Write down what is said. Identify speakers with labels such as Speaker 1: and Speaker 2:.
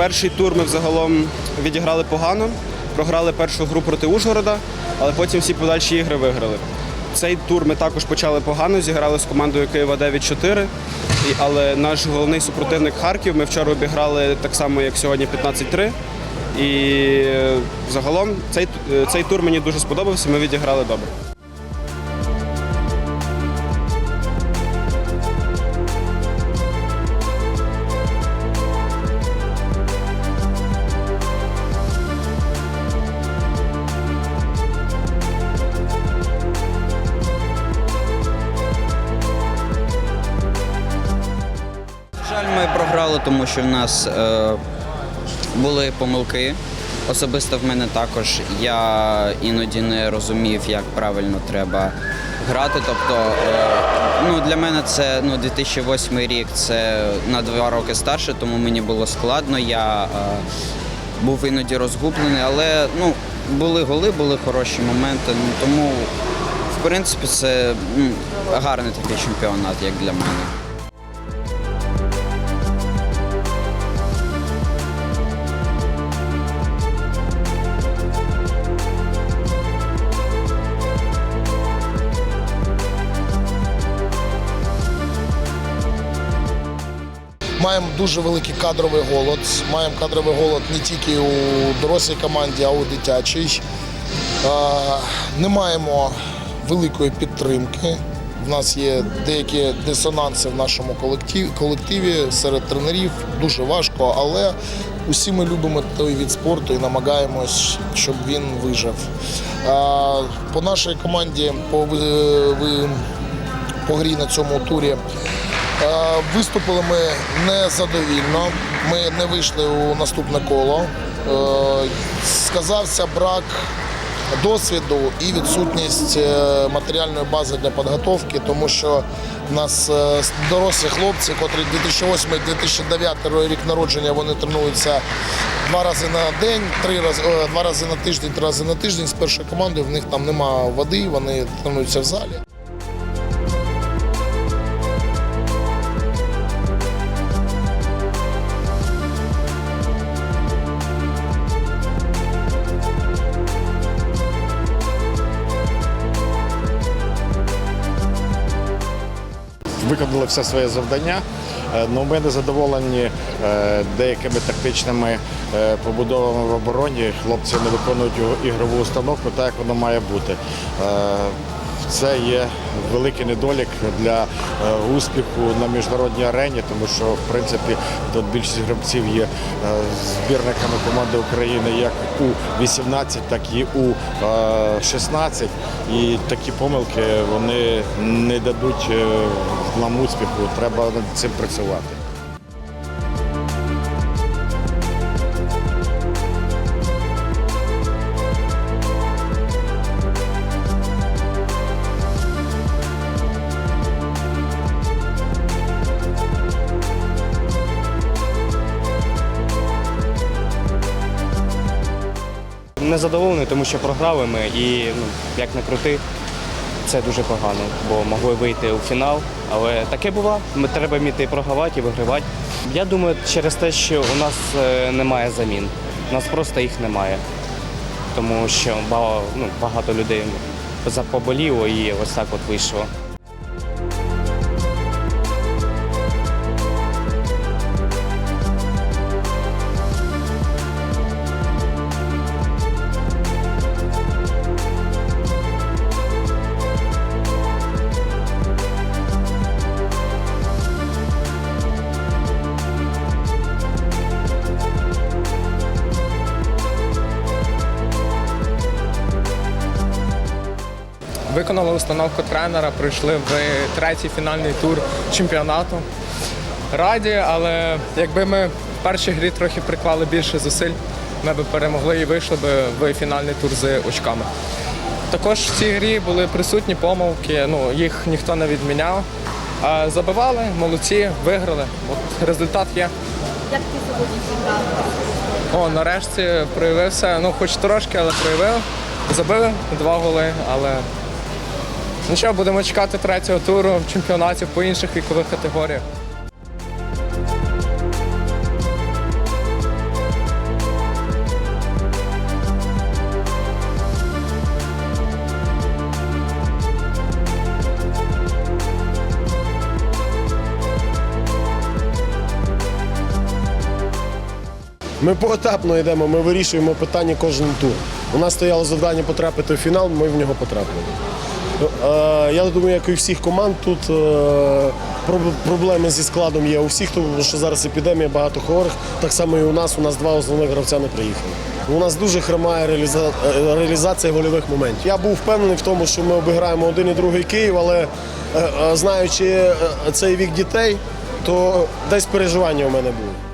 Speaker 1: Перший тур ми взагалом відіграли погано, програли першу гру проти Ужгорода, але потім всі подальші ігри виграли. Цей тур ми також почали погано, зіграли з командою Києва 9-4. Але наш головний супротивник Харків ми вчора обіграли так само, як сьогодні 15-3. І е, загалом цей, е, цей тур мені дуже сподобався, ми відіграли добре.
Speaker 2: Ми тому що в нас е, були помилки. Особисто в мене також я іноді не розумів, як правильно треба грати. Тобто, е, ну, для мене це ну, 2008 рік, це на два роки старше, тому мені було складно. Я е, був іноді розгублений, але ну, були голи, були хороші моменти. Ну, тому, в принципі, це м, гарний такий чемпіонат, як для мене.
Speaker 3: Маємо дуже великий кадровий голод. Маємо кадровий голод не тільки у дорослій команді, а у дитячій. Е, Не маємо великої підтримки. В нас є деякі дисонанси в нашому колективі, серед тренерів. Дуже важко, але усі ми любимо той від спорту і намагаємось, щоб він вижив. Е, По нашій команді, по, ви- по грі на цьому турі. Е, Виступили ми незадовільно. Ми не вийшли у наступне коло. Е, Сказався брак досвіду і відсутність е, матеріальної бази для підготовки, тому що в нас дорослі хлопці, котрі 2008-2009 рік народження, вони тренуються два рази на день, три рази, два рази на тиждень, три рази на тиждень з першою командою. В них там немає води, вони тренуються в залі.
Speaker 4: Виконали все своє завдання. Е, Ну, ми не задоволені е, деякими тактичними е, побудовами в обороні. Хлопці не виконують ігрову установку так, як воно має бути. Е, Це є великий недолік для е, успіху на міжнародній арені, тому що в принципі тут більшість гравців є е, збірниками команди України як у 18, так і у е, 16. І такі помилки вони не дадуть е, нам успіху. Треба над цим працювати.
Speaker 5: Незадоволений, тому що програли ми і ну, як не крути, це дуже погано, бо могли вийти у фінал. Але таке було. Ми треба вміти програвати і вигравати. Я думаю, через те, що у нас е, немає замін. У нас просто їх немає. Тому що багато, ну, багато людей запоболіло і ось так от вийшло.
Speaker 6: Виконали установку тренера, пройшли в третій фінальний тур чемпіонату. Раді, але якби ми в першій грі трохи приклали більше зусиль, ми б перемогли і вийшли б в фінальний тур з очками. Також в цій грі були присутні помилки, ну, їх ніхто не відміняв. А забивали, молодці, виграли. От результат є.
Speaker 7: Як ти сьогодні зіграв?
Speaker 6: О, нарешті проявився, ну хоч трошки, але проявив. Забили два голи, але Ну що, будемо чекати третього туру в чемпіонатів по інших вікових категоріях.
Speaker 8: Ми поетапно йдемо, ми вирішуємо питання кожен тур. У нас стояло завдання потрапити в фінал, ми в нього потрапили. Е, Я думаю, як і у всіх команд, тут е, проблеми зі складом є у всіх, тому що зараз епідемія, багато хворих. Так само і у нас. У нас два основних гравця не приїхали. У нас дуже хромає е, реалізація гольових моментів. Я був впевнений в тому, що ми обіграємо один і другий Київ, але е, знаючи цей вік дітей, то десь переживання у мене було.